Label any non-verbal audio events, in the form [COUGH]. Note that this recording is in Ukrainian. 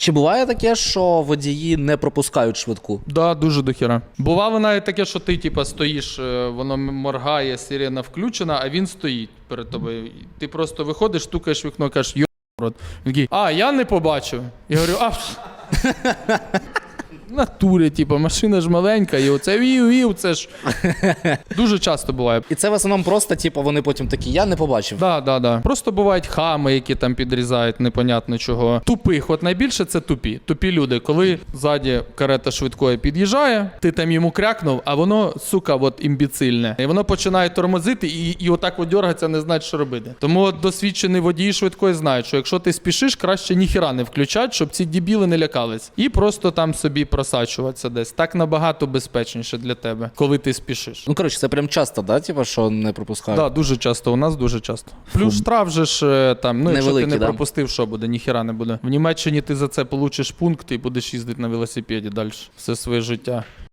Чи буває таке, що водії не пропускають швидку? Да, дуже дохіра. Бувало навіть таке, що ти типа стоїш, е, воно моргає, сирена включена, а він стоїть перед тобою. Ти просто виходиш, стукаєш вікно, кажеш, йо рот. Він такий, а, я не побачив. Я говорю, а. [LAUGHS] пф». В натурі, типу, машина ж маленька, і оце вів-вів, це ж [LAUGHS] дуже часто буває. І це в основному просто, типу, вони потім такі, я не побачив. Да, да, да. Просто бувають хами, які там підрізають непонятно чого. Тупих, от найбільше це тупі. Тупі люди, коли ззаді карета швидкої під'їжджає, ти там йому крякнув, а воно, сука, от імбіцильне. І воно починає тормозити і, і отак от дергатися, не знає, що робити. Тому от досвідчені водії швидкої знають, що якщо ти спішиш, краще ніхіра не включати, щоб ці дібіли не лякались. І просто там собі просачуватися десь. Так набагато безпечніше для тебе, коли ти спішиш. Ну, коротше, це прям часто, да, Типа, що не пропускають? Так, да, дуже часто. У нас дуже часто. Плюс штраф же ж е, там, ну якщо ти не да? пропустив, що буде, ніхіра не буде. В Німеччині ти за це получиш пункт і будеш їздити на велосипеді далі все своє життя.